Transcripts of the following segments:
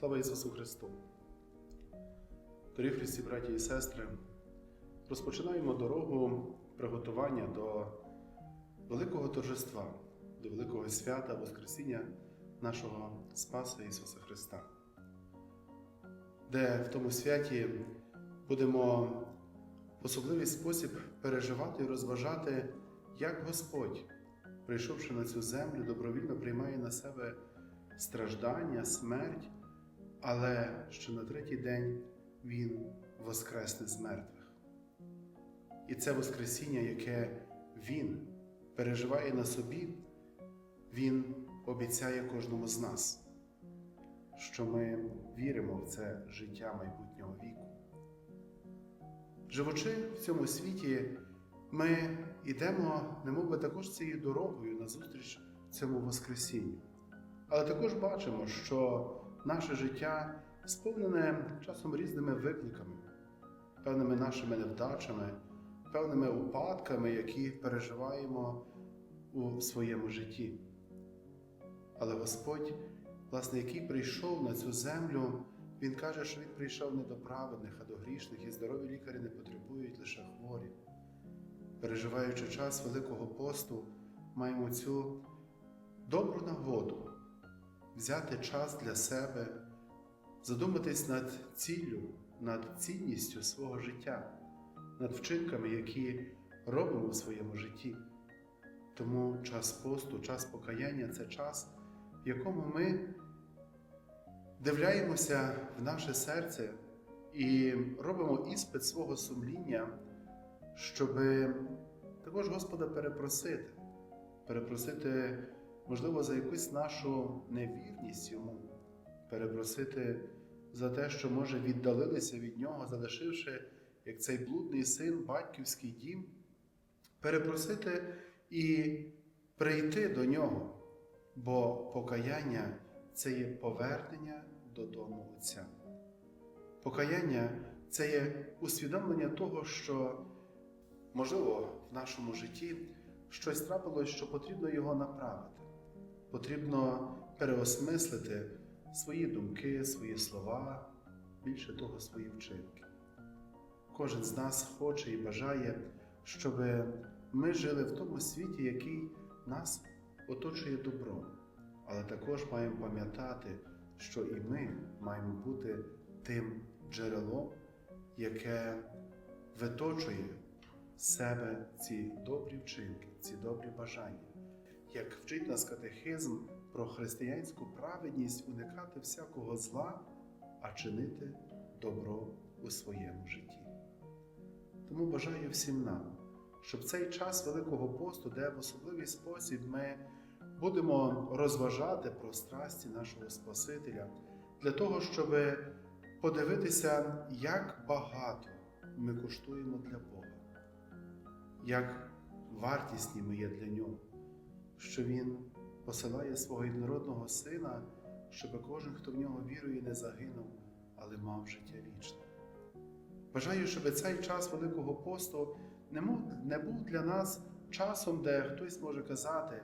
Слава Ісусу Христу! Дорогі Христі, браті і сестри, розпочинаємо дорогу приготування до великого торжества, до великого свята Воскресіння нашого Спаса Ісуса Христа, де в тому святі будемо в особливий спосіб переживати і розважати, як Господь, прийшовши на цю землю, добровільно приймає на себе страждання, смерть, але що на третій день Він воскресне з мертвих. І це Воскресіння, яке Він переживає на собі, Він обіцяє кожному з нас, що ми віримо в це життя майбутнього віку. Живучи в цьому світі, ми йдемо, немовби також цією дорогою назустріч цьому Воскресінню. Але також бачимо, що наше життя сповнене часом різними викликами, певними нашими невдачами, певними упадками, які переживаємо у своєму житті. Але Господь, власне, який прийшов на цю землю, Він каже, що Він прийшов не до праведних, а до грішних, і здорові лікарі не потребують лише хворі. Переживаючи час Великого посту, маємо цю добру нагоду взяти час для себе, задуматись над ціллю, над цінністю свого життя, над вчинками, які робимо в своєму житті. Тому час посту, час покаяння це час, в якому ми дивляємося в наше серце і робимо іспит свого сумління, щоб також Господа перепросити, перепросити, можливо, за якусь нашу невірність йому, перепросити за те, що, може, віддалилися від нього, залишивши, як цей блудний син, батьківський дім, перепросити і прийти до нього, бо покаяння це є повернення додому Отця. Покаяння це є усвідомлення того, що, можливо, в нашому житті щось трапилось, що потрібно його направити. Потрібно переосмислити свої думки, свої слова, більше того, свої вчинки. Кожен з нас хоче і бажає, щоб ми жили в тому світі, який нас оточує добром. Але також маємо пам'ятати, що і ми маємо бути тим джерелом, яке виточує з себе ці добрі вчинки, ці добрі бажання. Як вчить нас катехизм про християнську праведність уникати всякого зла, а чинити добро у своєму житті. Тому бажаю всім нам, щоб цей час Великого посту, де в особливий спосіб ми будемо розважати про страсті нашого Спасителя, для того, щоб подивитися, як багато ми коштуємо для Бога, як вартісні ми є для Нього, що Він посилає свого єдинородного Сина, щоб кожен, хто в нього вірує, не загинув, але мав життя вічне. Бажаю, щоб цей час Великого посту не був для нас часом, де хтось може казати,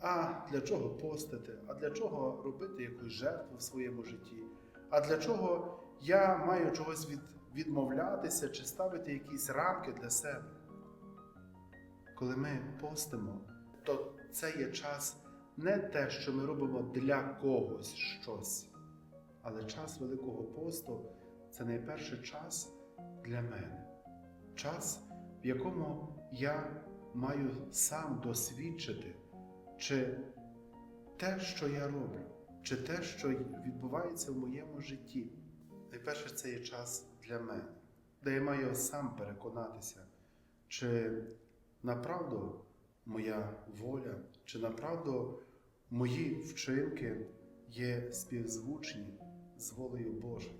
а для чого постити, а для чого робити якусь жертву в своєму житті, а для чого я маю чогось від, відмовлятися чи ставити якісь рамки для себе. Коли ми постимо, то це є час не те, що ми робимо для когось щось, але час Великого посту це найперше час для мене, час, в якому я маю сам досвідчити, чи те, що я роблю, чи те, що відбувається в моєму житті. Найперше це є час для мене, де я маю сам переконатися, чи направду моя воля, чи направду мої вчинки є співзвучні з волею Божою.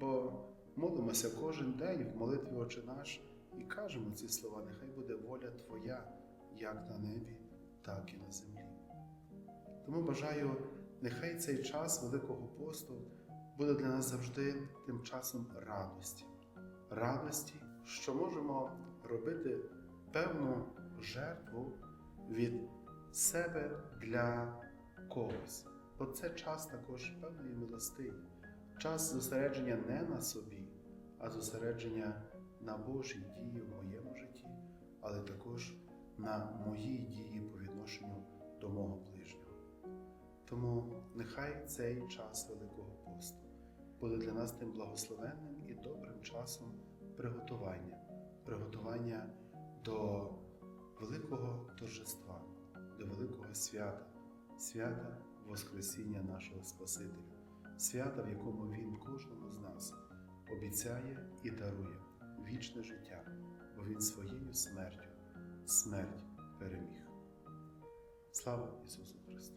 Бо молимося кожен день в молитві Отче наш і кажемо ці слова: нехай буде воля Твоя, як на небі, так і на землі. Тому бажаю, нехай цей час Великого посту буде для нас завжди тим часом радості, радості, що можемо робити певну жертву від себе для когось, Бо це час також певної милостині, час зосередження не на собі, а зосередження на Божій дії в моєму житті, але також на моїй дії по відношенню до мого ближнього. Тому нехай цей час Великого посту буде для нас тим благословенним і добрим часом приготування, приготування до великого торжества, до великого свята, свята Воскресіння нашого Спасителя, свята, в якому Він кожному з нас обіцяє і дарує вічне життя, бо Він своєю смертю смерть переміг. Слава Ісусу Христу!